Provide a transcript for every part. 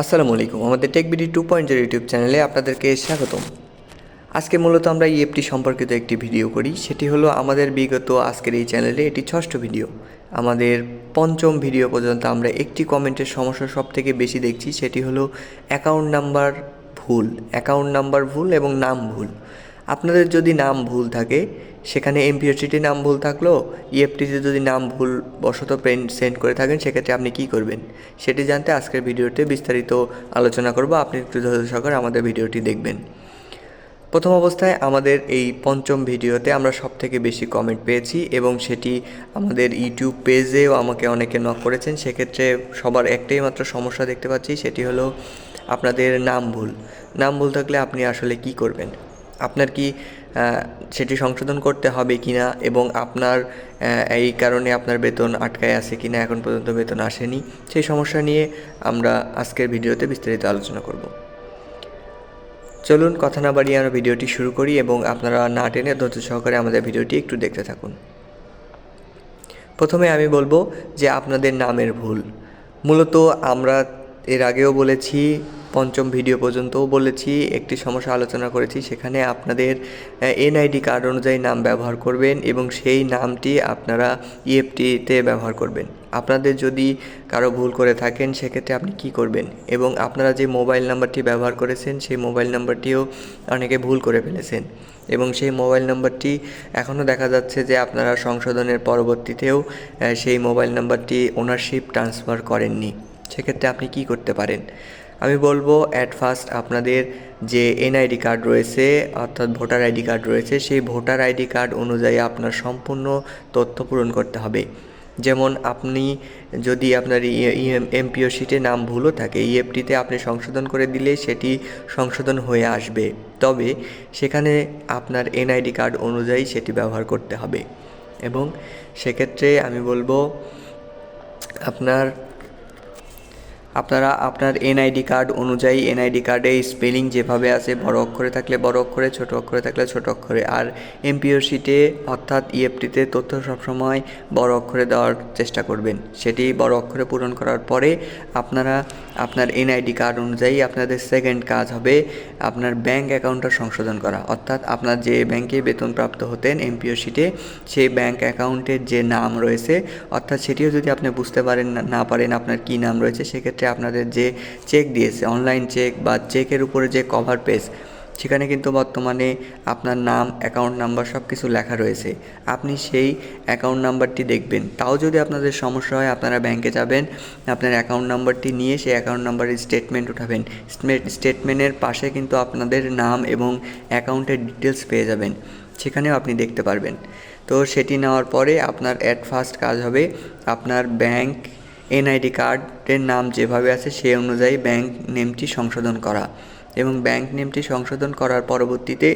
আসসালামু আলাইকুম। আমাদের TechBD two point zero YouTube চ্যানেলে আপনাদেরকে স্বাগতম। আজকে মূলত আমরা ইএফটি সম্পর্কিত একটি ভিডিও করি। সেটি হলো আমাদের বিগত আজকের এই চ্যানেলে এটি ষষ্ঠ ভিডিও আমাদের পঞ্চম ভিডিও পর্যন্ত আমরা একটি কমেন্টের সমস্যা সব থেকে বেশি দেখছি। সেটি হলো অ্যাকাউন্ট নাম্বার ভুল। অ্যাকাউন্ট নাম্বার ভুল এবং নাম ভুল। আপনাদের যদি নাম ভুল থাকে, সেখানে এমপিওসিটি নাম ভুল থাকল ইএফটিতে যদি নাম ভুল বশত প্রিন্ট সেন্ড করে থাকেন, সেক্ষেত্রে আপনি কি করবেন? সেটি জানতে আজকের ভিডিওতে বিস্তারিত আলোচনা করব। আপনি একটু ধৈর্য সহকারে আমাদের ভিডিওটি দেখবেন। প্রথম অবস্থায় আমাদের এই পঞ্চম ভিডিওতে আমরা সব থেকে বেশি কমেন্ট পেয়েছি এবং সেটি আমাদের ইউটিউব পেজেও আমাকে অনেকে নক করেছেন। সেক্ষেত্রে সবার একটাই মাত্র সমস্যা দেখতে পাচ্ছি, সেটি হলো আপনাদের নাম ভুল। নাম ভুল থাকলে আপনি আসলে কি করবেন? আপনার কি সেটি সংশোধন করতে হবে কি না এবং আপনার এই কারণে আপনার বেতন আটকায় আছে কি না এখন পর্যন্ত বেতন আসেনি, সেই সমস্যা নিয়ে আমরা আজকের ভিডিওতে বিস্তারিত আলোচনা করব। চলুন কথা না বাড়িয়ে আমরা ভিডিওটি শুরু করি এবং আপনারা না টেনে ধৈর্য সহকারে আমাদের ভিডিওটি একটু দেখতে থাকুন। প্রথমে আমি বলব যে আপনাদের নামের ভুল। মূলত আমরা এর আগেও বলেছি পঞ্চম ভিডিও পর্যন্তও বলেছি, একটি সমস্যা আলোচনা করেছি, সেখানে আপনাদের এনআইডি কার্ড অনুযায়ী নাম ব্যবহার করবেন এবং সেই নামটি আপনারা ইএফটিতে ব্যবহার করবেন। আপনাদের যদি কারও ভুল করে থাকেন, সেক্ষেত্রে আপনি কি করবেন? এবং আপনারা যে মোবাইল নাম্বারটি ব্যবহার করেছেন, সেই মোবাইল নাম্বারটিও অনেকে ভুল করে ফেলেছেন। এবং সেই মোবাইল নাম্বারটি এখনও দেখা যাচ্ছে যে আপনারা সংশোধনের পরবর্তীতেও সেই মোবাইল নাম্বারটি ওনারশিপ ট্রান্সফার করেননি। সেক্ষেত্রে আপনি কি করতে পারেন? আমি বলব অ্যাট ফার্স্ট আপনাদের যে এনআইডি কার্ড রয়েছে, অর্থাৎ ভোটার আইডি কার্ড রয়েছে, সেই ভোটার আইডি কার্ড অনুযায়ী আপনার সম্পূর্ণ তথ্য পূরণ করতে হবে। যেমন আপনি যদি আপনার এমপিও শিটে নাম ভুলও থাকে ইএফটিতে আপনি সংশোধন করে দিলে সেটি সংশোধন হয়ে আসবে। তবে সেখানে আপনার এনআইডি কার্ড অনুযায়ী সেটি ব্যবহার করতে হবে। এবং সেক্ষেত্রে আমি বলব আপনার আপনারা আপনার এনআইডি কার্ড অনুযায়ী এনআইডি কার্ডে স্পেলিং যেভাবে আছে, বড় অক্ষরে থাকলে বড় অক্ষরে, ছোট অক্ষরে থাকলে ছোট অক্ষরে। আর এমপিও শিটে অর্থাৎ ইএফটিতে তথ্য সবসময় বড় অক্ষরে দেওয়ার চেষ্টা করবেন। সেটি বড় অক্ষরে পূরণ করার পরে আপনারা আপনার এনআইডি কার্ড অনুযায়ী আপনাদের সেকেন্ড কাজ হবে আপনার ব্যাংক অ্যাকাউন্টটা সংশোধন করা। অর্থাৎ আপনার যে ব্যাংকে বেতনপ্রাপ্ত হতেন এমপিও শিটে সেই ব্যাংক অ্যাকাউন্টের যে নাম রয়েছে, অর্থাৎ সেটিও যদি আপনি বুঝতে পারেন না- পারেন আপনার কী নাম রয়েছে, সেক্ষেত্রে আপনাদের যে চেক দিয়েছে অনলাইন চেক বা চেকের উপরে যে কভার পেজ সেখানে কিন্তু বর্তমানে আপনার নাম অ্যাকাউন্ট নাম্বার সব কিছু লেখা রয়েছে। আপনি সেই অ্যাকাউন্ট নাম্বারটি দেখবেন। তাও যদি আপনাদের সমস্যা হয়, আপনারা ব্যাংকে যাবেন, আপনার অ্যাকাউন্ট নাম্বারটি নিয়ে সেই অ্যাকাউন্ট নাম্বারের স্টেটমেন্ট উঠাবেন। স্টেটমেন্টের পাশে কিন্তু আপনাদের নাম এবং অ্যাকাউন্টের ডিটেলস পেয়ে যাবেন। সেখানেও আপনি দেখতে পারবেন। তো সেটি নেওয়ার পরে আপনার অ্যাট ফার্স্ট কাজ হবে, আপনার ব্যাংক এনআইডি কার্ডের নাম যেভাবে আছে, সেই অনুযায়ী ব্যাংক নেমটি সংশোধন করা। এবং ব্যাংক নেমটি সংশোধন করার পরবর্তীতে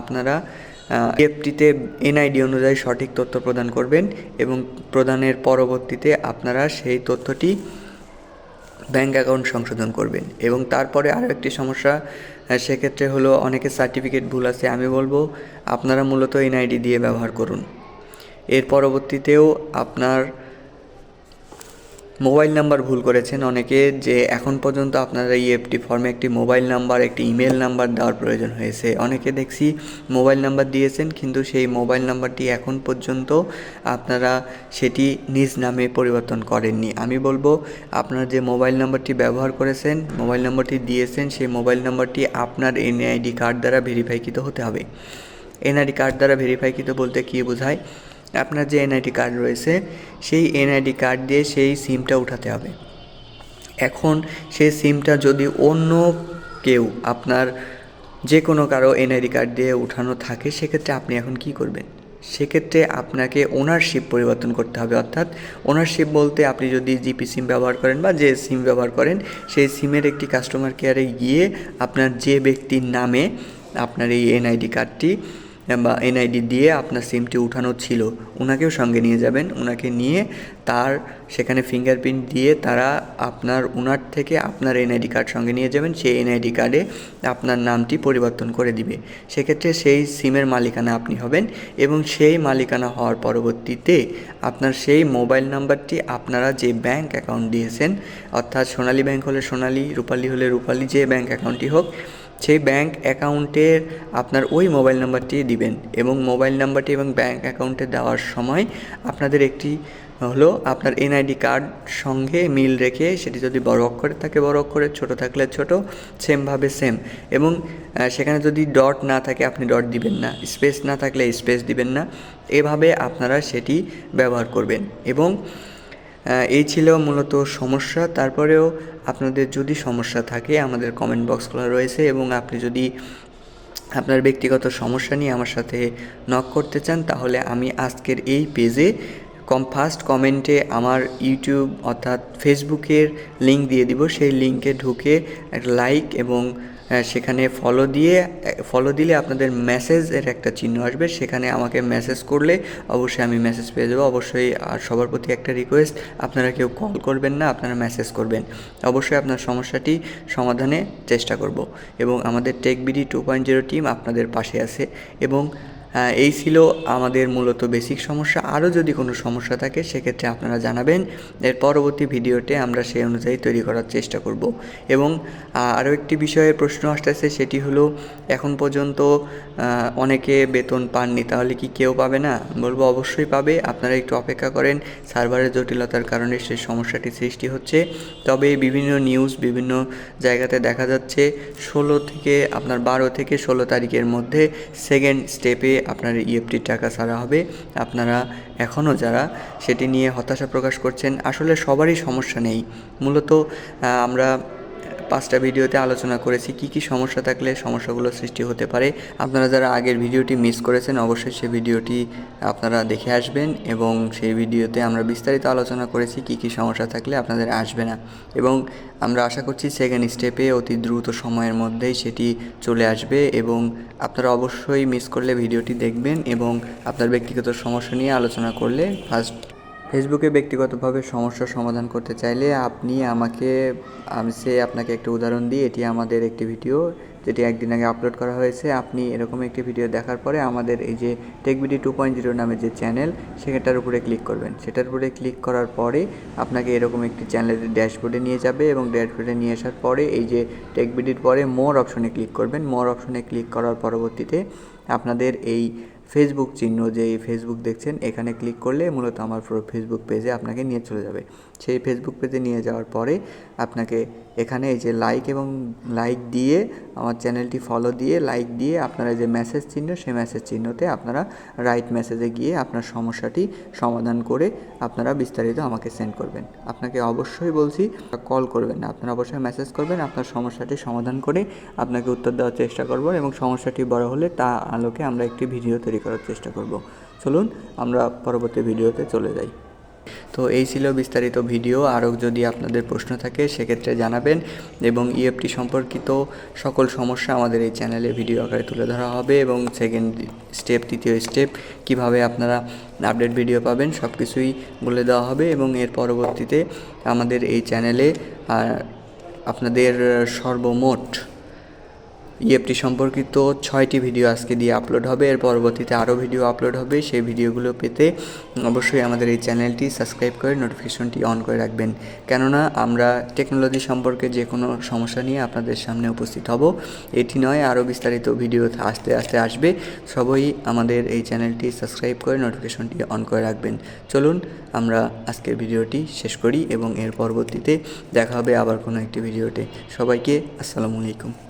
আপনারা এফটিতে এনআইডি অনুযায়ী সঠিক তথ্য প্রদান করবেন এবং প্রদানের পরবর্তীতে আপনারা সেই তথ্যটি ব্যাংক অ্যাকাউন্ট সংশোধন করবেন। এবং তারপরে আরও একটি সমস্যা সেক্ষেত্রে হলো অনেকের সার্টিফিকেট ভুল আছে, আমি বলব আপনারা মূলত এনআইডি দিয়ে ব্যবহার করুন। এর পরবর্তীতেও আপনার মোবাইল নাম্বার ভুল করেছেন অনেকে, যে এখন পর্যন্ত আপনারা ইএফটি ফর্মে একটি মোবাইল নাম্বার, একটি ইমেল নাম্বার দেওয়ার প্রয়োজন হয়েছে। অনেকে দেখছি মোবাইল নাম্বার দিয়েছেন, কিন্তু সেই মোবাইল নাম্বারটি এখন পর্যন্ত আপনারা সেটি নিজ নামে পরিবর্তন করেননি। আমি বলব, আপনার যে মোবাইল নাম্বারটি ব্যবহার করেছেন, মোবাইল নাম্বারটি দিয়েছেন, সেই মোবাইল নাম্বারটি আপনার এনআইডি কার্ড দ্বারা ভেরিফাইকৃত হতে হবে। এনআইডি কার্ড দ্বারা ভেরিফাইকৃত বলতে কী বোঝায়? আপনার যে এনআইডি কার্ড রয়েছে, সেই এনআইডি কার্ড দিয়ে সেই সিমটা উঠাতে হবে। এখন সেই সিমটা যদি অন্য কেউ আপনার যে কোনো কারও এনআইডি কার্ড দিয়ে উঠানো থাকে, সেক্ষেত্রে আপনি এখন কি করবেন? সেক্ষেত্রে আপনাকে ওনারশিপ পরিবর্তন করতে হবে। অর্থাৎ ওনারশিপ বলতে আপনি যদি জিপি সিম ব্যবহার করেন বা যে সিম ব্যবহার করেন, সেই সিমের একটি কাস্টমার কেয়ারে গিয়ে আপনার যে ব্যক্তির নামে আপনার এই এনআইডি কার্ডটি বা এনআইডি দিয়ে আপনার সিমটি উঠানো ছিল ওনাকেও সঙ্গে নিয়ে যাবেন। ওনাকে নিয়ে তার সেখানে ফিঙ্গারপ্রিন্ট দিয়ে তারা আপনার ওনার থেকে আপনার এনআইডি কার্ড সঙ্গে নিয়ে যাবেন। সেই এনআইডি কার্ডে আপনার নামটি পরিবর্তন করে দিবে। সেক্ষেত্রে সেই সিমের মালিকানা আপনি হবেন এবং সেই মালিকানা হওয়ার পরবর্তীতে আপনার সেই মোবাইল নাম্বারটি আপনারা যে ব্যাংক অ্যাকাউন্ট দিয়েছেন, অর্থাৎ সোনালী ব্যাংক হলে সোনালী, রূপালী হলে রূপালী, যে ব্যাংক অ্যাকাউন্টটি হোক সেই ব্যাংক অ্যাকাউন্টের আপনার ওই মোবাইল নাম্বারটি দিবেন এবং মোবাইল নাম্বারটি এবং ব্যাংক অ্যাকাউন্টে দেওয়ার সময় আপনাদের একটি হলো আপনার এনআইডি কার্ড সঙ্গে মিল রেখে সেটি যদি বড় অক্ষরে থাকে বড় অক্ষরে, ছোট থাকলে ছোট সেমভাবে সেম এবং সেখানে যদি ডট না থাকে আপনি ডট দিবেন না স্পেস না থাকলে স্পেস দিবেন না। এভাবে আপনারা সেটি ব্যবহার করবেন এবং এই ছিল মূলত সমস্যা। তারপরেও আপনাদের যদি সমস্যা থাকে, আমাদের কমেন্ট বক্স খোলা রয়েছে এবং আপনি যদি আপনার ব্যক্তিগত সমস্যা নিয়ে আমার সাথে নক করতে চান, তাহলে আমি আজকের এই পেজে কম ফার্স্ট কমেন্টে আমার ইউটিউব অর্থাৎ ফেসবুকের লিংক দিয়ে দিব। সেই লিংকে ঢুকে একটা লাইক এবং সেখানে ফলো দিয়ে ফলো দিলে আপনাদের মেসেজের একটা চিহ্ন আসবে। সেখানে আমাকে মেসেজ করলে অবশ্যই আমি মেসেজ পেয়ে যাব। অবশ্যই আর সবার প্রতি একটা রিকোয়েস্ট আপনারা কেউ কল করবেন না, আপনারা মেসেজ করবেন। অবশ্যই আপনার সমস্যাটি সমাধানে চেষ্টা করব। এবং আমাদের tech BD two point zero team আপনাদের পাশে আছে। এবং এই ছিল আমাদের মূলত বেসিক সমস্যা। আরও যদি কোনো সমস্যা থাকে, সেক্ষেত্রে আপনারা জানাবেন। এর পরবর্তী ভিডিওতে আমরা সেই অনুযায়ী তৈরি করার চেষ্টা করব। এবং আরও একটি বিষয়ে প্রশ্ন আসতেছে, সেটি হলো, এখন পর্যন্ত অনেকে বেতন পাননি, তাহলে কি কেউ পাবে না? বলব অবশ্যই পাবে। আপনারা একটু অপেক্ষা করেন, সার্ভারের জটিলতার কারণে সেই সমস্যাটি সৃষ্টি হচ্ছে। তবে বিভিন্ন নিউজ বিভিন্ন জায়গাতে দেখা যাচ্ছে, ষোলো থেকে, আপনার বারো থেকে ষোলো তারিখের মধ্যে সেকেন্ড স্টেপে আপনার ইএফটির টাকা ছাড়া হবে। আপনারা এখনও যারা সেটি নিয়ে হতাশা প্রকাশ করছেন, আসলে সবারই সমস্যা নেই। মূলত আমরা পাঁচটা ভিডিওতে আলোচনা করেছি, কি কি সমস্যা থাকলে সমস্যাগুলো সৃষ্টি হতে পারে। আপনারা যারা আগের ভিডিওটি মিস করেছেন, অবশ্যই সেই ভিডিওটি আপনারা দেখে আসবেন এবং সেই ভিডিওতে আমরা বিস্তারিত আলোচনা করেছি, কি কি সমস্যা থাকলে আপনাদের আসবে না। এবং আমরা আশা করছি সেকেন্ড স্টেপে অতি দ্রুত সময়ের মধ্যেই সেটি চলে আসবে এবং আপনারা অবশ্যই মিস করলে ভিডিওটি দেখবেন এবং আপনার ব্যক্তিগত সমস্যা নিয়ে আলোচনা করলে ফার্স্ট ফেসবুকে ব্যক্তিগতভাবে সমস্যার সমাধান করতে চাইলে আপনি আমাকে, আমি সে আপনাকে একটা উদাহরণ দিই, এটি আমাদের একটি ভিডিও, যেটি একদিন আগে আপলোড করা হয়েছে। আপনি এরকম একটি ভিডিও দেখার পরে আমাদের এই যে টেকবিডি টু পয়েন্ট জিরো নামে যে চ্যানেল, সেটার উপরে ক্লিক করবেন। সেটার উপরে ক্লিক করার পরে আপনাকে এরকম একটি চ্যানেলের ড্যাশবোর্ডে নিয়ে যাবে এবং ড্যাশবোর্ডে নিয়ে আসার পরে এই যে টেকবিডির পরে মোর অপশনে ক্লিক করবেন। মোর অপশনে ক্লিক করার পরবর্তীতে আপনাদের এই ফেসবুক চিহ্ন যে ফেসবুক দেখছেন, এখানে ক্লিক করলে মূলত আমার ফেসবুক পেজে আপনাকে নিয়ে চলে যাবে। সেই ফেসবুক পেজে নিয়ে যাওয়ার পরে আপনাকে এখানে এই যে লাইক এবং লাইক দিয়ে আমার চ্যানেলটি ফলো দিয়ে লাইক দিয়ে আপনারা যে মেসেজ চিহ্ন, সেই মেসেজ চিহ্নতে আপনারা রাইট মেসেজে গিয়ে আপনার সমস্যাটি সমাধান করে আপনারা বিস্তারিত আমাকে সেন্ড করবেন। আপনাকে অবশ্যই বলছি কল করবেন না। আপনারা অবশ্যই মেসেজ করবেন, আপনার সমস্যাটি সমাধান করে আপনাকে উত্তর দেওয়ার চেষ্টা করব এবং সমস্যাটি বড় হলে তা আলোকে আমরা একটি ভিডিও তৈরি করার চেষ্টা করব। চলুন, আমরা পরবর্তী ভিডিওতে চলে যাই। তো এই ছিল বিস্তারিত ভিডিও। আরও যদি আপনাদের প্রশ্ন থাকে, সেক্ষেত্রে জানাবেন এবং ইএফটি সম্পর্কিত সকল সমস্যা আমাদের এই চ্যানেলে ভিডিও আকারে তুলে ধরা হবে এবং সেকেন্ড স্টেপ তৃতীয় স্টেপ কীভাবে আপনারা আপডেট ভিডিও পাবেন সব কিছুই বলে দেওয়া হবে এবং এর পরবর্তীতে আমাদের এই চ্যানেলে আপনাদের সর্বমোট ইএফটি সম্পর্কিত ছয়টি ভিডিও আজকে দিয়ে আপলোড হবে। এর পরবর্তীতে আরও ভিডিও আপলোড হবে। সেই ভিডিওগুলো পেতে অবশ্যই আমাদের এই চ্যানেলটি সাবস্ক্রাইব করে নোটিফিকেশনটি অন করে রাখবেন। কেননা আমরা টেকনোলজি সম্পর্কে যে কোনো সমস্যা নিয়ে আপনাদের সামনে উপস্থিত হব। এটি নয়, আরও বিস্তারিত ভিডিও আস্তে আস্তে আসবে। সবাই আমাদের এই চ্যানেলটি সাবস্ক্রাইব করে নোটিফিকেশনটি অন করে রাখবেন। চলুন, আমরা আজকের ভিডিওটি শেষ করি এবং এর পরবর্তীতে দেখা হবে আবার কোনো একটি ভিডিওতে সবাইকে আসসালামু আলাইকুম।